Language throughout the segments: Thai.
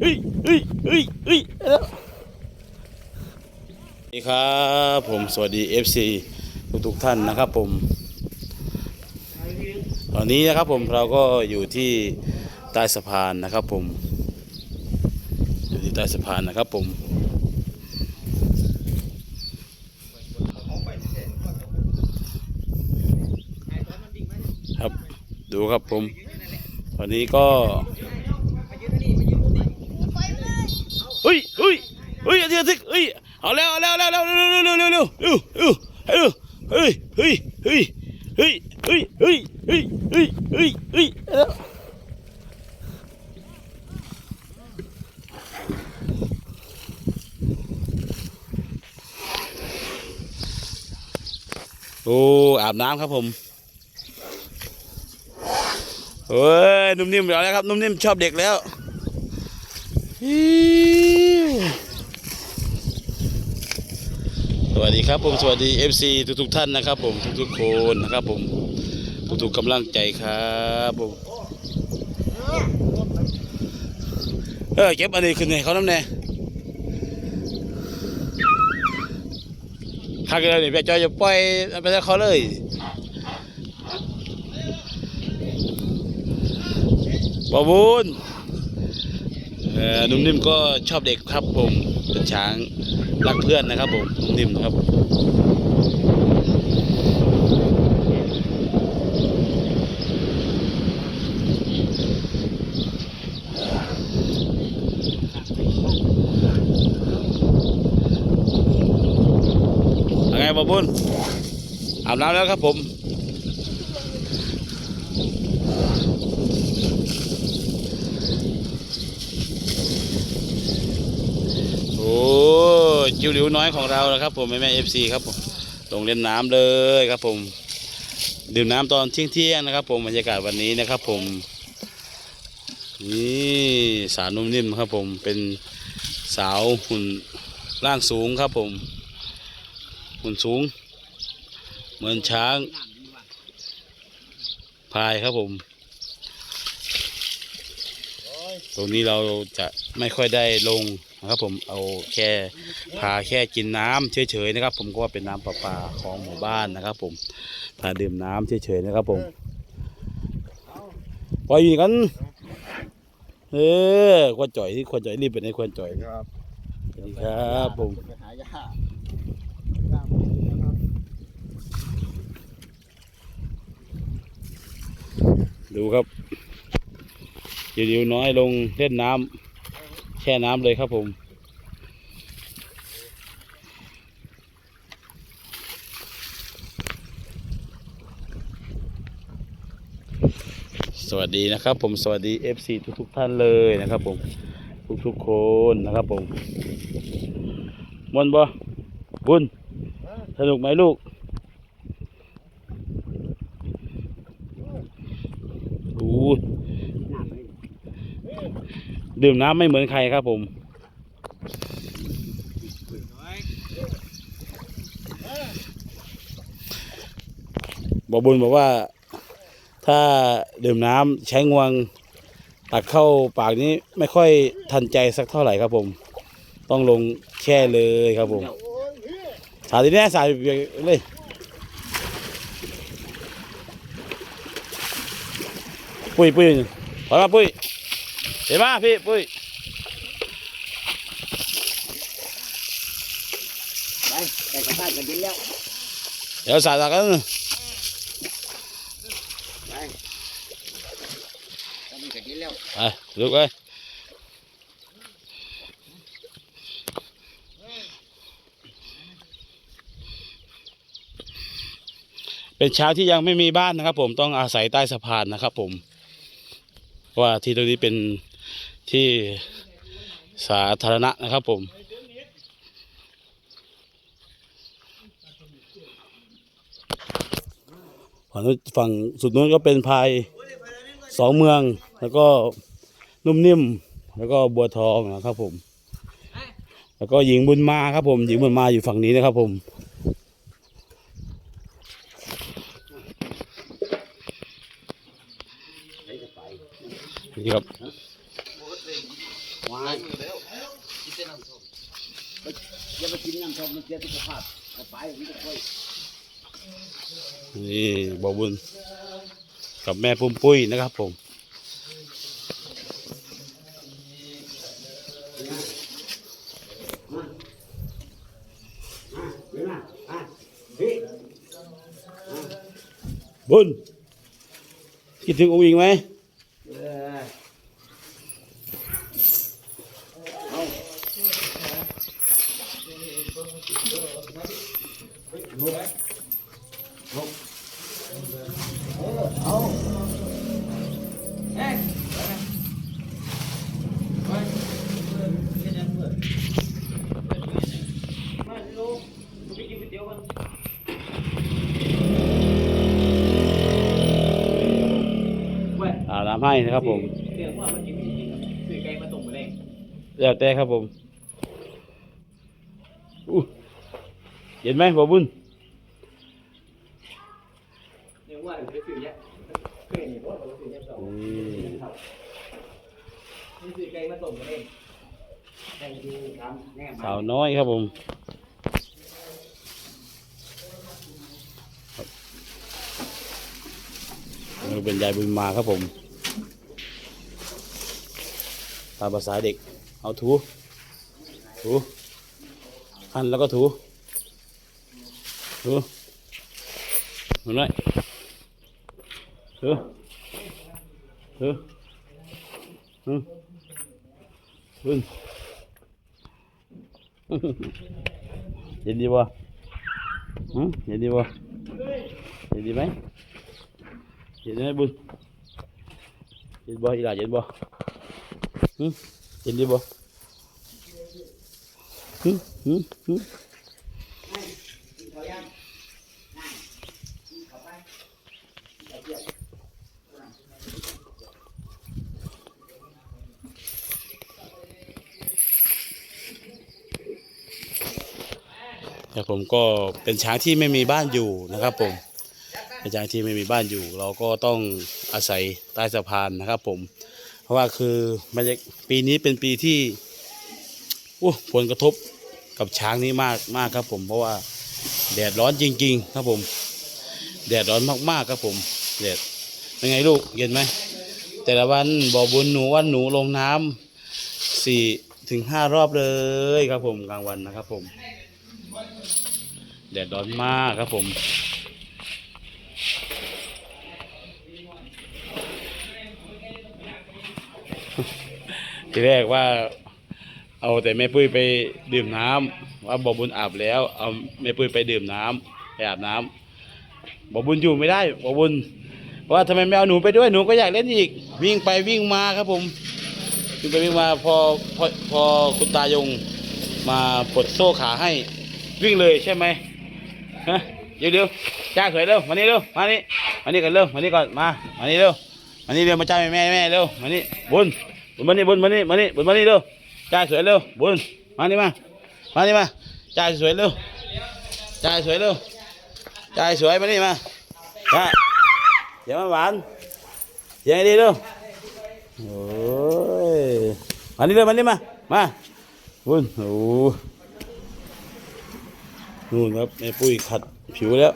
เฮ้ยเฮ้ยเฮ้ยเฮ้ยแล้วสวัสดีครับผมสวัสดี FC ทุกทุกท่านนะครับผม ตอนนี้นะครับผมเราก็อยู่ที่ใต้สะพานนะครับผม อยู่ที่ใต้สะพานนะครับผมครับดูครับผมวันนี้ก็เฮ้ยเฮ้ย เฮ้ยอาทิตย์อาทิตย์เฮ้ยเอาแล้วเอาแล้วเอาแล้วเร็วเร็วเร็วเร็วเร็วเร็วเร็วเร็วเฮ้ยเฮ้ยเฮ้ยเฮ้ยเฮ้ยเฮ้ยเฮ้ยเฮ้ยเฮ้ยเฮ้ยแล้วโอ้อาบน้ำครับผมเฮ้ยนุ่มนิ่มเอาแล้วครับนุ่มนิ่มชอบเด็กแล้วฮิว สวัสดีครับผมสวัสดี FC ทุกทุกๆท่านนะครับผมทุกทุกๆคนนะครับผมทุกทุกๆกำลังใจครับผมเออเก็บอันนี้ขึ้นให้เขาน้ำแน่ข้ากันเลยนี่ไปจอยจะปล่อยไปแล้วเขาเลยบอบุญเออนุ่มนิ่มก็ชอบเด็กครับผมเป็นช้าง รักเพื่อนนะครับผมนุ่มนิ่มนะครับผมยังไงบอบุญอาบน้ำแล้วครับผมโอ้ จิ๋วหลิวน้อยของเรานะครับ ผมแม่แม่เอฟซีครับผมลงเล่นน้ำเลยครับ ผม ดื่มน้ำตอนเที่ยงเที่ยงๆนะครับ ผมบรรยากาศวันนี้นะครับ ผมนี่สาวนุ่มนิ่มครับ ผมเป็นสาวหุ่นร่างสูงครับ ผม หุ่นสูง เหมือนช้างพายครับผม ตรงนี้เราจะไม่ค่อยได้ลง นะครับผมเอาแค่พาแค่กินน้ำเฉยๆนะครับ ผมก็ว่าเป็นน้ำประปาของหมู่บ้านนะครับ ผมพาดื่มน้ำเฉยๆนะครับ ผมปล่อยอยู่กันเออควรจ่อยที่ควรจ่อยรีบไปในควรจ่อยครับสวัสดีครับผมไปหายาดูครับเดี๋ยวๆน้อยลงเล่นน้ำแช่น้ำเลยครับผม สวัสดีนะครับ ผมสวัสดี FC ทุกๆท่านเลยนะครับผม ทุกๆคนนะครับผมมนบ่บุญสนุกไหมลูกโอ้ย ดื่มน้ำไม่เหมือนใครครับผมบอบุญบอกว่า ถ้าดื่มน้ำใช้งวงตักเข้าปากนี้ไม่ค่อยทันใจสักเท่าไหร่ครับผม ต้องลงแช่เลยครับผมสาธิตแน่สาธิตเลยปุ้ยปุ้ยถอยมาปุ้ย เห็นไหมพี่ปุ้ยไปแต่กระทะกันดินแล้ว เดี๋ยวสาดกันไปตอนนี้กันดินแล้วไปลุกเลยเป็นเช้าที่ยังไม่มีบ้านนะครับ ผมต้องอาศัยใต้สะพานนะครับ ผมเพราะว่าที่ตรงนี้เป็น ที่สาธารณะนะครับผม ฝั่งฝั่งสุดนู้นก็เป็นพายสองเมืองแล้วก็นุ่มนิ่มแล้วก็บัวทองนะครับผม แล้วก็หญิงบุญมาครับผมหญิงบุญมาอยู่ฝั่งนี้นะครับผมนี่ครับ วายกินแต่น้ำส้มอย่าไปกินน้ำส้มมันเสียสุขภาพเอาไปมันจะค่อยนี่บอบุญกับแม่ปุ้มปุ้ยนะครับผมบุญคิดถึงองค์หญิงไหม เออเอาลุก ลุกเออเอาเอ๊ะอาบน้ำให้นะครับผมเรื่องว่ามันกินสื่อไกลมาส่งมาเลยแล้วแต่ครับผมอู้เห็นไหมบอบุญ ว่าเดี๋ยวสื่อเนี้ยเคยเห็นว่าเราสื่อเนี้ยสองนี่มันสื่อไกลมาส่งมาเลยแต่ดูทำแน่มาสาวน้อยครับผมนี่เป็นยายบุญมาครับผม ตามภาษาเด็ก เอาถู ถูหั่นแล้วก็ถู ถูเห็นไหม ถูถูอืมอืมเย็นดีบ่เย็นดีบ่เย็นดีไหมเย็นไหมบุญเย็นบ่อีหลาเย็นบ่เย็นดีบ่หืมหืมหืม แต่ผมก็เป็นช้างที่ไม่มีบ้านอยู่นะครับผมเป็นช้างที่ไม่มีบ้านอยู่ เราก็ต้องอาศัยใต้สะพานนะครับ ผม เพราะว่าคือมันจะปีนี้เป็นปีที่โอ้ผลกระทบกับช้างนี้มากมากครับ ผมเพราะว่าแดดร้อนจริง ๆ ครับผม แดดร้อนมากๆครับผมแดดเป็นไงลูกเย็นไหมแต่ละวันบ่อบุญหนูวันหนูลงน้ำสี่ถึงห้ารอบเลยครับผมกลางวันนะครับผม แดดร้อนมากครับผม ทีแรกว่า เอาแต่แม่ปุ้ยไปดื่มน้ำว่าบอบุญอาบแล้ว เอาแม่ปุ้ยไปดื่มน้ำไปอาบน้ำบอบุญอยู่ไม่ได้บอบุญว่าทำไมไม่เอาหนูไปด้วยหนูก็อยากเล่นอีก วิ่งไปวิ่งมาครับผมวิ่งไปวิ่งมาพอพอพอคุณตายงมาปลดโซ่ขาให้ วิ่งเลยใช่ไหมฮะเดี๋ยวเดี๋ยวจ้าเขยเร็วมานี่เร็วมานี่มานี่ก่อนเร็วมานี่ก่อนมามานี่เร็วมานี่เร็วมาจ้าแม่แม่แม่เร็วมานี่บุญบุญมานี่บุญมานี่มานี่บุญมานี่เร็วจ้าสวยเร็วบุญมานี่มามานี่มาจ้าสวยเร็วจ้าสวยเร็วจ้าสวยมานี่มาจ้าเดี๋ยวมาหวานเดี๋ยวให้ดีเร็วโอ้ยมานี่เร็วมานี่มามาบุญโอ้ นู่นครับแม่ปุ้ยขัดผิวแล้ว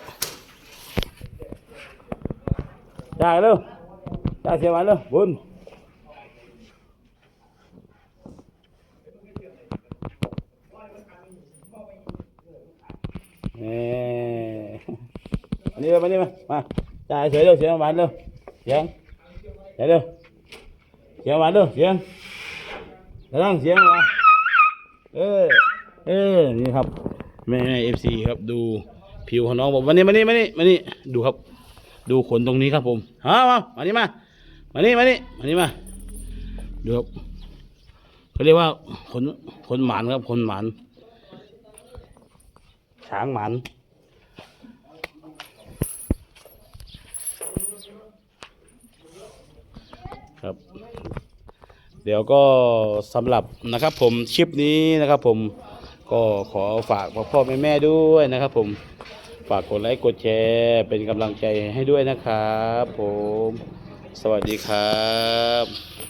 จ่ายเร็วจ่ายเสียวันเร็วบุญเอ่อันนี้เลยมานี่มามาจ่ายเสียเร็วเสียวันเร็วเสียงเสียเร็วเสียวันเร็วเสียงกระทั่งเสียงมาเออเออนี่ครับ แม่แม่เอฟซีครับดูผิวของน้องบอกวันนี้มานี่มานี่มานี่ดูครับ ดูขนตรงนี้ครับผมฮะมามานี่มามานี่มานี่มานี่มาดูครับเขาเรียกว่าขนขนหมานครับขนหมานช้างหมานครับ เดี๋ยวก็สำหรับนะครับผมคลิปนี้นะครับผม ก็ขอฝากพ่อพ่อแม่แม่ด้วยนะครับผมฝากกดไลค์กดแชร์เป็นกำลังใจให้ด้วยนะครับผม สวัสดีครับ